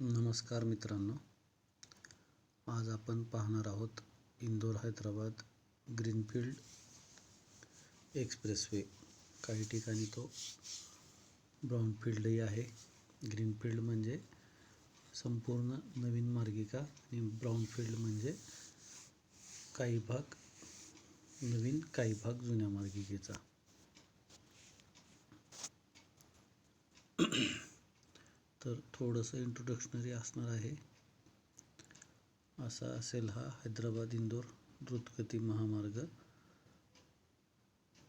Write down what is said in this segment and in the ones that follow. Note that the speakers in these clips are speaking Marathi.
नमस्कार मित्रांनो. आज आपण पाहणार आहोत इंदोर हैदराबाद ग्रीनफील्ड एक्सप्रेसवे. काही ठिकाणी तो ब्राऊनफील्डही आहे. ग्रीनफील्ड म्हणजे संपूर्ण नवीन मार्गिका आणि ब्राऊनफील्ड म्हणजे काही भाग नवीन काही भाग जुन्या मार्गिकेचा. तर थोडंसं इंट्रोडक्शनरी असणार आहे. असा असेल हा हैदराबाद इंदोर द्रुतगती महामार्ग.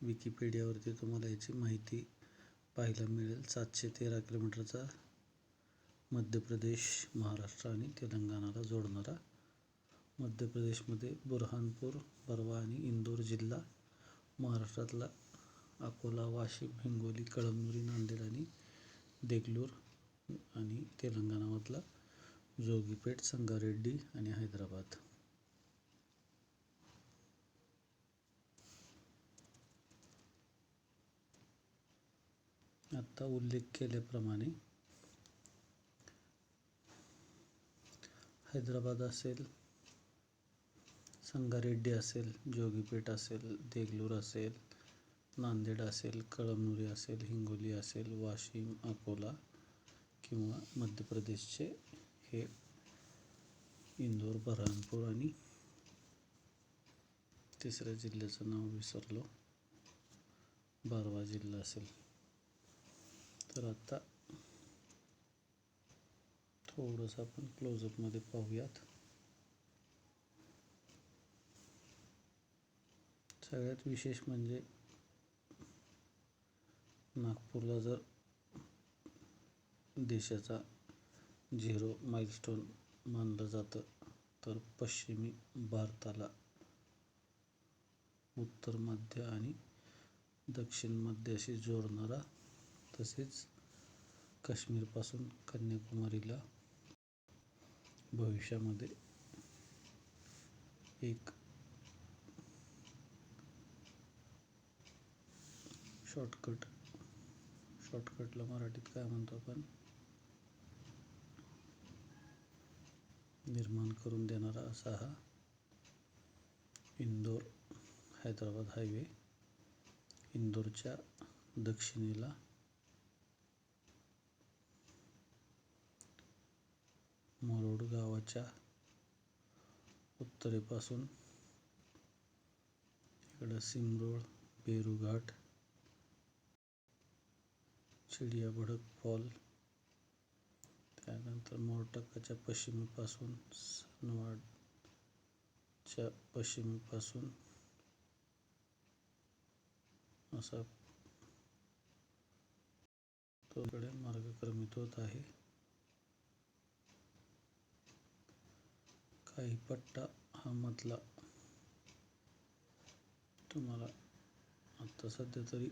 विकिपीडियावरती तुम्हाला याची माहिती पाहायला मिळेल. सातशे तेरा किलोमीटरचा मध्य प्रदेश महाराष्ट्र आणि तेलंगणाला जोडणारा मध्य प्रदेशमध्ये बुरहानपूर बरवा आणि इंदोर जिल्हा महाराष्ट्रातला अकोला वाशिम हिंगोली कळमनुरी नांदेड आणि देगलूर आणि तेलंगणामधला जोगीपेठ संगारेड्डी आणि हैदराबाद. आत्ता उल्लेख केल्याप्रमाणे हैदराबाद असेल संगारेड्डी असेल जोगीपेठ असेल देगलूर असेल नांदेड असेल कळमनुरी असेल हिंगोली असेल वाशिम अकोला किंवा मध्य प्रदेशचे हे इंदोर बऱ्हाणपूर आणि तिसऱ्या जिल्ह्याचं नाव विसरलो. बारवा जिल्हा असेल. तर आता थोडंसं आपण क्लोजअपमध्ये पाहूयात. सगळ्यात विशेष म्हणजे नागपूरला जर देशाचा झिरो माइलस्टोन मानलं जातं. तर पश्चिमी भारताला उत्तर मध्य आणि दक्षिण मध्याशी जोडणारा तसेच काश्मीरपासून कन्याकुमारीला भविष्यामध्ये एक शॉर्टकट शॉर्टकटला मराठीत काय म्हणतो आपण? निर्माण करून देणारा असा हा इंदोर हैदराबाद हायवे इंदोरच्या दक्षिणेला. मरोड गावाच्या उत्तरेपासून इकडं सिमरोड बेरूघाट चिडियाभडक फॉल त्यानंतर मोरटक्काच्या पश्चिमेपासून सनवाडच्या पश्चिमेपासून असा तोकडे मार्गक्रमित होत आहे. काही पट्टा हा मधला. तुम्हाला आता सध्या तरी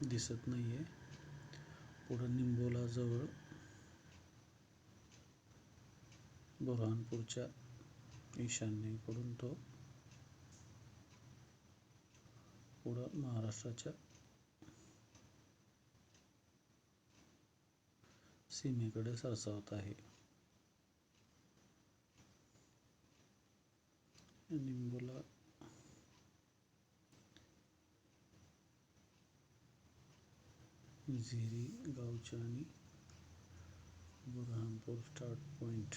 दिसत नाही आहे पुढं निंबोलाजवळ बुरहानपूरच्या ईशान्येकडून तो पुढं महाराष्ट्राच्या सीमेकडे सरसावत आहे. झिरी गावच्या आणि Burhanpur start point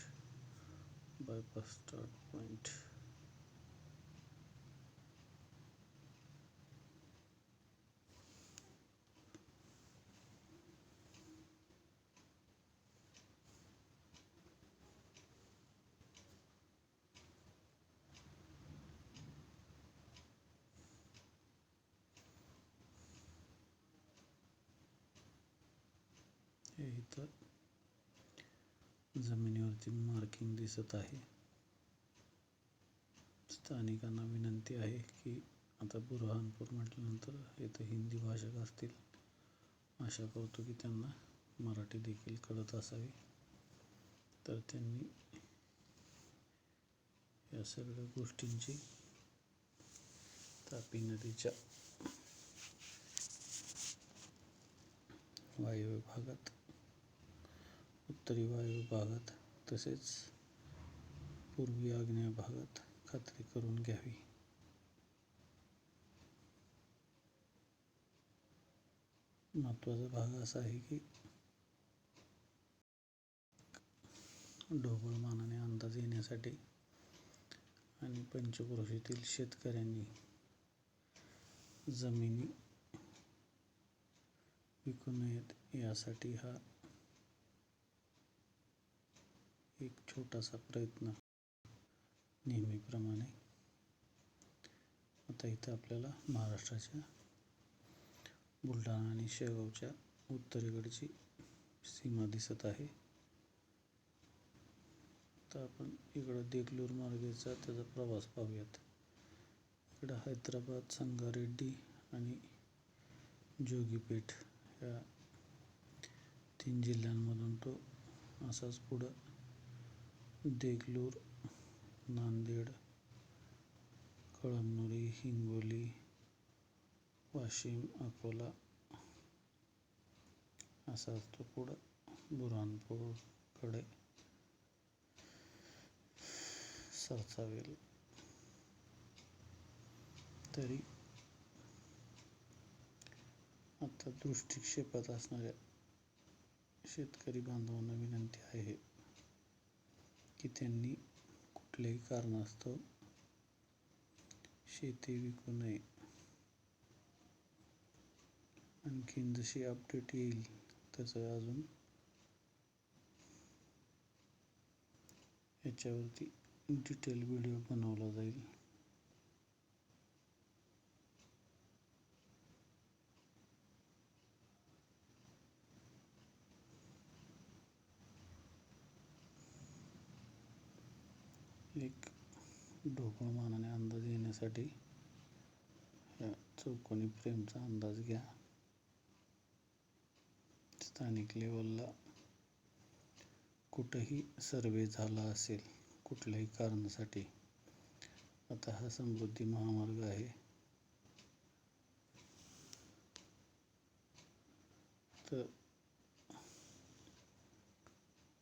bypass start point हे इथं जमिनीवरती मार्किंग दिसत आहे. स्थानिकांना विनंती आहे की आता बुरहानपूर म्हटल्यानंतर इथं हिंदी भाषक असतील. आशा करतो की त्यांना मराठी देखील कळत असावी. तर त्यांनी या सगळ्या गोष्टींची तापी नदीच्या वायव्य भागात उत्तरी वायव्य भागात तसेच पूर्वी आग्नेय भागात खात्री करून घ्यावी. महत्त्वाचा भाग असा आहे की ढोबळमानाने अंदाज येण्यासाठी आणि पंचक्रोशीतील शेतकऱ्यांनी जमिनी विकू नयेत यासाठी हा एक छोटासा प्रयत्न नेहमीप्रमाणे. आता इथं आपल्याला महाराष्ट्राच्या बुलढाणा आणि शेगावच्या उत्तरेकडची सीमा दिसत आहे. तर आपण इकडं देगलूर मार्गेचा त्याचा प्रवास पाहूयात. इकडं हैदराबाद संगारेड्डी आणि जोगीपेठ या तीन जिल्ह्यांमधून तो असाच पुढं देगलूर नांदेड कळमनुरी हिंगोली वाशिम अकोला असाच तो पुढं बुरहानपूरकडे सरसावेल. तरी आता दृष्टिक्षेपात असणाऱ्या शेतकरी बांधवांना विनंती आहे की त्यांनी कुठल्याही कारणास्तव शेती विकू नये. आणखीन जशी अपडेट येईल तसं अजून याच्यावरती डिटेल व्हिडिओ बनवला जाईल. एक ढोबळमानाने अंदाज येण्यासाठी या चौकोनी फ्रेमचा अंदाज घ्या. स्थानिक लेवलला कुठंही सर्वे झाला असेल कुठल्याही कारणासाठी आता हा समृद्धी महामार्ग आहे. तर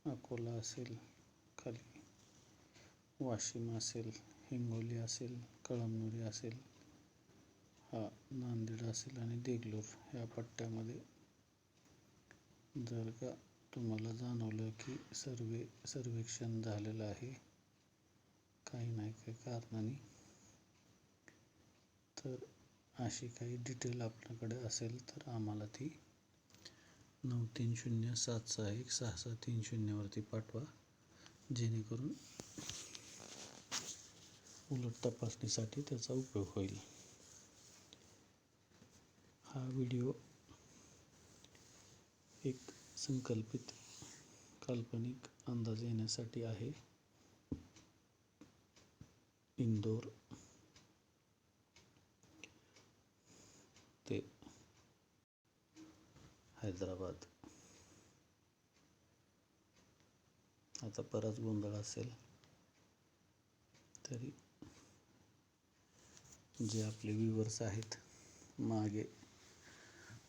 अकोला असेल खाली वाशिम असेल हिंगोली असेल कळमनुरी असेल हा नांदेड असेल आणि देगलूर ह्या पट्ट्यामध्ये. जर का तुम्हाला जाणवलं की सर्वे सर्वेक्षण झालेलं आहे काही नाही काही कारणाने तर अशी काही डिटेल आपल्याकडे असेल तर आम्हाला ती नऊ तीन शून्य सात सहा एक सहा सहा तीन शून्यवरती पाठवा. जेणेकरून उलट तपासणीसाठी त्याचा उपयोग होईल. हा व्हिडिओ एक संकल्पित काल्पनिक अंदाज येण्यासाठी आहे. इंदोर ते हैदराबाद. आता बराच गोंधळ असेल तरी जे आपले व्ह्युअर्स आहेत मागे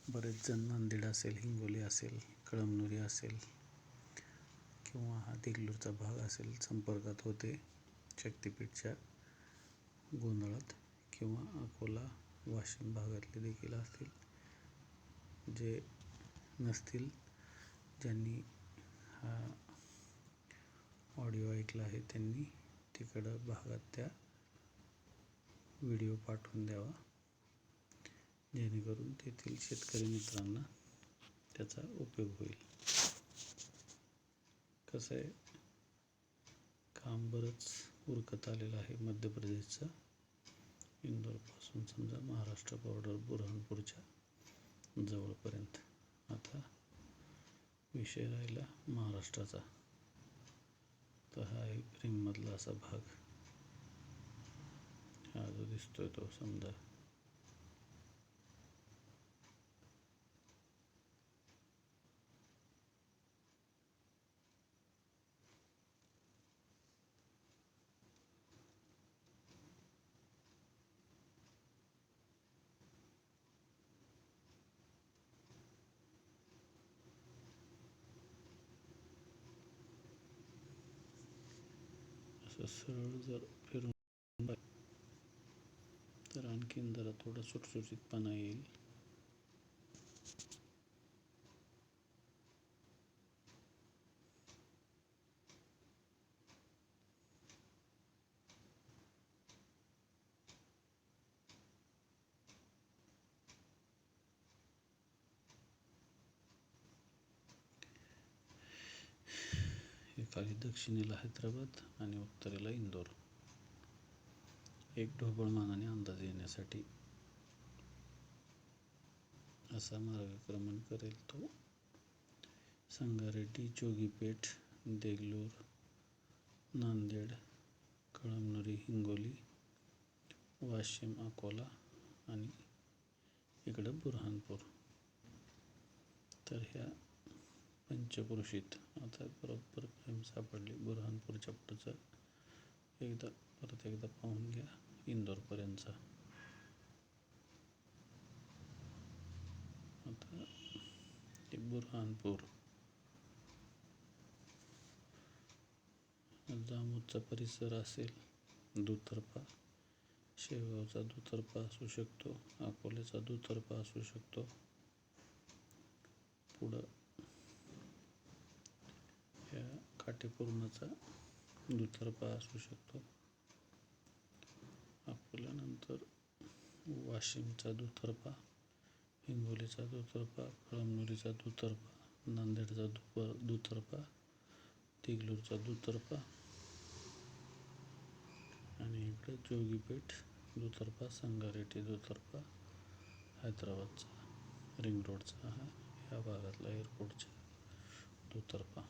बरेच जण नांदेड असेल हिंगोली असेल कळमनुरी असेल किंवा हा देगलूरचा भाग असेल संपर्कात होते शक्तिपीठच्या गोंधळात किंवा अकोला वाशिम भागातले देखील असतील जे नसतील ज्यांनी हा ऑडिओ ऐकला आहे त्यांनी तिकडं भागात त्या व्हिडिओ पाठवून द्यावा. जेणेकरून तेथील शेतकरी मित्रांना त्याचा उपयोग होईल. कसं आहे? काम बरंच उरकत आलेलं आहे मध्य प्रदेशचं. इंदोरपासून समजा महाराष्ट्र बॉर्डर बुरहानपूरच्या जवळपर्यंत. आता विषय राहिला महाराष्ट्राचा. तर हा एक फ्रेममधला असा भाग. हा जो दिसतोय तो समजा सरळ जर फिरून तर आणखीन जरा थोडं सुटसुटीतपणा येईल. हे खाली दक्षिणेला हैदराबाद आणि उत्तरेला इंदोर. एक ढोबळमानाने अंदाज येण्यासाठी असा मार्गक्रमण करेल तो. संगारेड्डी जोगीपेठ देगलूर नांदेड कळमनुरी हिंगोली वाशिम अकोला आणि इकडं बुरहानपूर. तर ह्या पंचक्रोशीत आता बरोबर फ्रेम सापडली. बुरहानपूरच्या पुढचं एकदा परत एकदा पाहून घ्या. इंदोरपर्यंतचा. आता ते बुरहानपूर. जामोदचा परिसर असेल दुतर्फा. शेगावचा दुतर्फा असू शकतो अकोल्याचा दुतर्फा असू शकतो. पुढं ह्या काटेपूर्णाचा दुतर्फा असू शकतो. त्यानंतर वाशिमचा दुतर्फा हिंगोलीचा दुतर्फा कळमनुरीचा दुतर्फा नांदेडचा दुप दुतर्फा देगलूरचा दुतर्फा आणि इकडे जोगीपेठ दुतर्फा संगारेड्डी दुतर्फा हैदराबादचा रिंग रोडचा हा या भागातला एअरपोर्टचा दुतर्फा.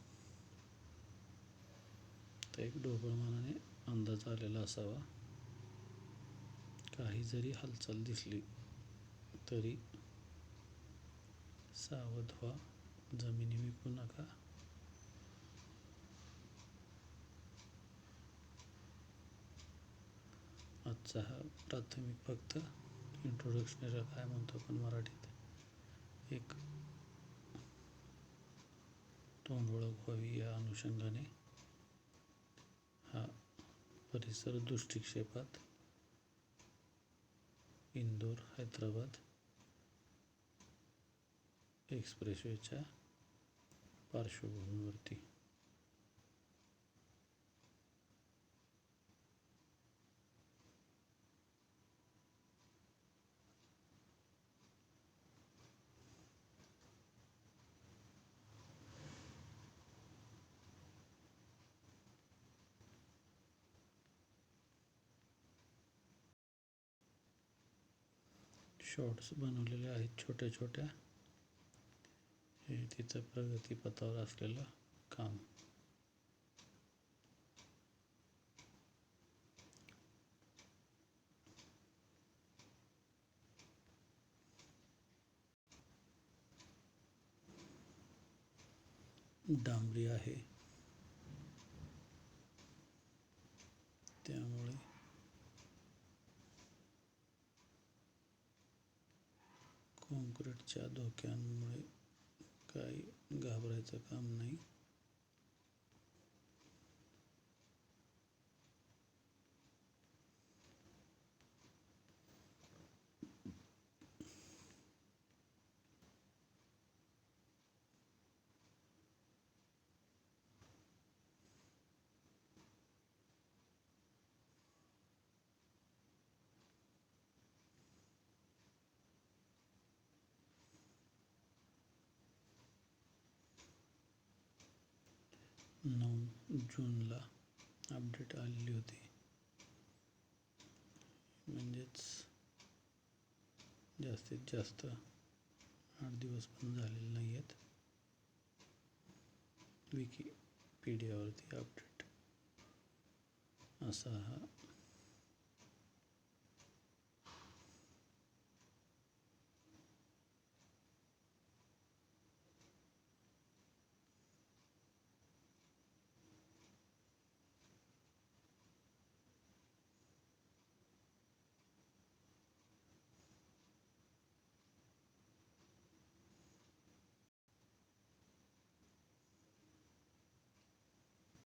तर एक ढोबळमानाने अंदाज आलेला असावा. काही जरी हालचाल दिसली तरी सावध व्हा. जमिनी विकू नका. आजचा हा प्राथमिक फक्त इंट्रोडक्शनरी काय म्हणतो आपण मराठीत? एक तोंड ओळख व्हावी या अनुषंगाने. हा परिसर दृष्टिक्षेपात इंदोर हैदराबाद एक्सप्रेसवेच्या पार्श्वभूमीवरती. शॉर्ट्स बनवलेले आहेत छोट्या छोट्या. हे तिचं प्रगतीपथावर असलेलं काम. डांबरी आहे. काँक्रीटच्या धोक्यांमुळे काही घाबरायचं काम नाही. नऊ जूनला अपडेट आलेली होती. म्हणजेच जास्तीत जास्त आठ दिवस पण झालेले नाही आहेत विकिपीडियावरती अपडेट असा हा